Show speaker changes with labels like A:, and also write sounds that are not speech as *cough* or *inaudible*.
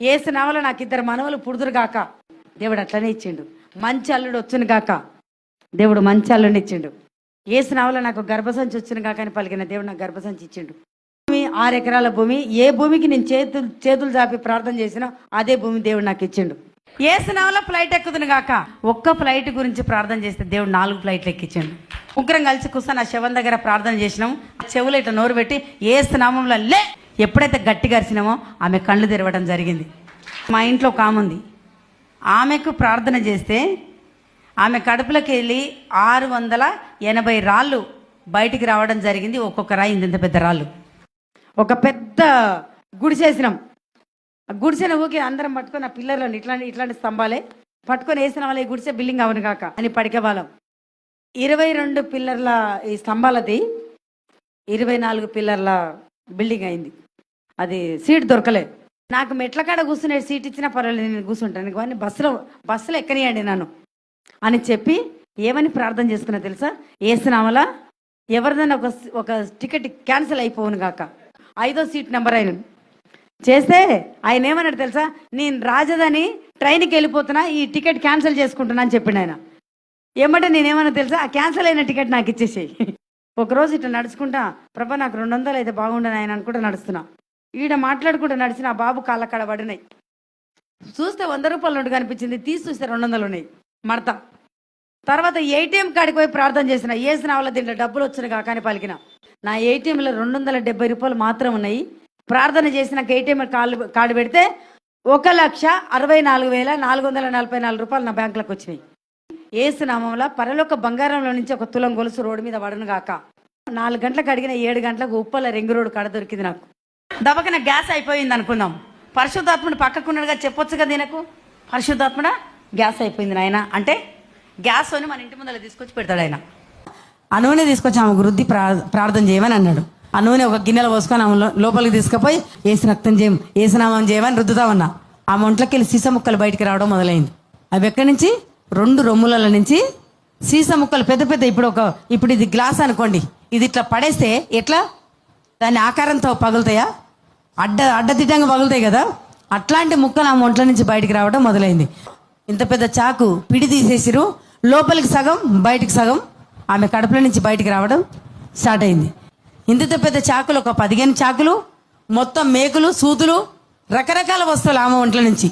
A: ఏసునామలో నాకు ఇద్దరు మనవలు పుడుదురు గాక. దేవుడు అట్లనే ఇచ్చిండు. మంచి అల్లుడు వచ్చును గాక. దేవుడు మంచి అల్లుడిని ఇచ్చిండు. ఏసునామలో నాకు గర్భసంచి వచ్చిన గాక అని పలికిన దేవుడు నాకు గర్భసంచి ఇచ్చిండు. భూమి ఆరు ఎకరాల భూమి ఏ భూమికి నేను చేతులు చేతులు చాపి ప్రార్థన చేసినా అదే భూమి దేవుడు నాకు ఇచ్చిండు. ఏసునామలో ఫ్లైట్ ఎక్కుతుంది గాక. ఒక్క ఫ్లైట్ గురించి ప్రార్థన చేస్తే దేవుడు నాలుగు ఫ్లైట్లు ఎక్కిచ్చిండు. ఉగ్రం కలిసి కూర్చొని ఆ శవం దగ్గర ప్రార్థన చేసినాం. చెవులు ఇట్లా నోరు పెట్టి ఏసునామంలో లే ఎప్పుడైతే గట్టిగా అరిచినామో ఆమె కళ్ళు తెరవడం జరిగింది. మా ఇంట్లో ఒక ఆమె ఉంది. ఆమెకు ప్రార్థన చేస్తే ఆమె కడుపులోకి వెళ్ళి ఆరు వందల ఎనభై రాళ్ళు బయటికి రావడం జరిగింది. ఒక్కొక్క రాయి ఇంత పెద్ద రాళ్ళు. ఒక పెద్ద గుడిసేసినాం ఆ గుడిసెన ఊకి అందరం పట్టుకొని ఆ పిల్లర్లను ఇట్లాంటి ఇట్లాంటి స్తంభాలే పట్టుకొని వేసిన వాళ్ళ ఈ గుడిసె బిల్డింగ్ అవను కాక అని పడికే వాళ్ళం. ఇరవై రెండు పిల్లర్ల ఈ స్తంభాలది ఇరవై నాలుగు పిల్లర్ల బిల్డింగ్ అయింది. అది సీట్ దొరకలే. నాకు మెట్ల కాడ కూర్చునే సీట్ ఇచ్చినా పర్వాలేదు నేను కూర్చుంటాను. కానీ బస్సులో బస్సులో ఎక్కనియండి నన్ను? అని చెప్పి ఏమని ప్రార్థన చేసుకున్నా తెలుసా? ఏసునామలా ఎవరిదైనా ఒక ఒక టికెట్ క్యాన్సిల్ అయిపోవును గాక. ఐదో సీట్ నెంబర్ అయిన చేస్తే ఆయన ఏమన్నాడు తెలుసా? నేను రాజధాని ట్రైన్కి వెళ్ళిపోతున్నా ఈ టికెట్ క్యాన్సిల్ చేసుకుంటున్నా అని చెప్పిండు ఆయన. ఏమంటే నేనేమన్నా తెలుసా? ఆ క్యాన్సిల్ అయిన టికెట్ నాకు ఇచ్చేసేయి. *laughs* ఒకరోజు ఇట్లా నడుచుకుంటా ప్రభా నాకు రెండు వందలు అయితే బాగుండని ఆయన అనుకుంటా నడుస్తున్నా. ఈడ మాట్లాడుకుంటూ నడిచిన ఆ బాబు కాళ్ళ కాడ పడినాయి. చూస్తే వంద రూపాయలు నోటు కనిపించింది తీసి చూస్తే రెండు వందలు ఉన్నాయి. మడత. తర్వాత ఏటీఎం కాడికి పోయి ప్రార్థన చేసిన వేసిన వాళ్ళ దీంట్లో డబ్బులు వచ్చిన కాకని పలికిన. నా ఏటీఎంలో రెండు వందల డెబ్బై రూపాయలు మాత్రం ఉన్నాయి. ప్రార్థన చేసినాక ఏటీఎం కార్డు కార్డు పెడితే ఒక లక్ష అరవై నాలుగు వేల నాలుగు వందల నలభై నాలుగు రూపాయలు నా బ్యాంకులకు వచ్చినాయి. ఏసునామంలో పరలోక బంగారంలో నుంచి ఒక తులం గొలుసు రోడ్డు మీద పడను కాక నాలుగు గంటలకు అడిగిన ఏడు గంటలకు ఉప్పల రింగు రోడ్డు కడ దొరికింది నాకు. దబకన గ్యాస్ అయిపోయింది అనుకుందాం పరిశుద్ధాత్ముడు పక్కకున్నాడుగా చెప్పొచ్చు కదా దీనకు? పరిశుద్ధాత్ముడా గ్యాస్ అయిపోయింది నాయన. అంటే గ్యాస్ అని మన ఇంటి ముందర తీసుకొచ్చి పెడతాడు ఆయన. ఆ నూనె తీసుకొచ్చి ఆమె వృద్ధి ప్రార్థన చేయమని అన్నాడు. ఆ నూనె ఒక గిన్నెలో పోసుకొని ఆమె లోపలికి తీసుకుపోయి ఏసిన రక్తం చేయం ఏసునామం చేయమని రుద్దుతా ఉన్నా ఆమె ఒంట్లోకి వెళ్ళి సీస ముక్కలు బయటికి రావడం మొదలైంది. అవి ఎక్కడి నుంచి? రెండు రొమ్ముల నుంచి. సీస ముక్కలు పెద్ద పెద్ద ఇప్పుడు ఒక ఇప్పుడు ఇది గ్లాస్ అనుకోండి. ఇది ఇట్లా పడేస్తే ఎట్లా? దాని ఆకారంతో పగులుతాయా? అడ్డ అడ్డదిడ్డంగా పగులుతాయి కదా? అట్లాంటి ముక్కలు ఆమె ఒంట్లో నుంచి బయటికి రావడం మొదలైంది. ఇంత పెద్ద చాకు పిడి తీసేసిరు. లోపలికి సగం బయటికి సగం ఆమె కడుపులో నుంచి బయటికి రావడం స్టార్ట్ అయింది. ఇంత పెద్ద చాకులు ఒక పదిహేను చాకులు మొత్తం మేకులు సూదులు రకరకాల వస్తువులు ఆమె ఒంట్లో నుంచి.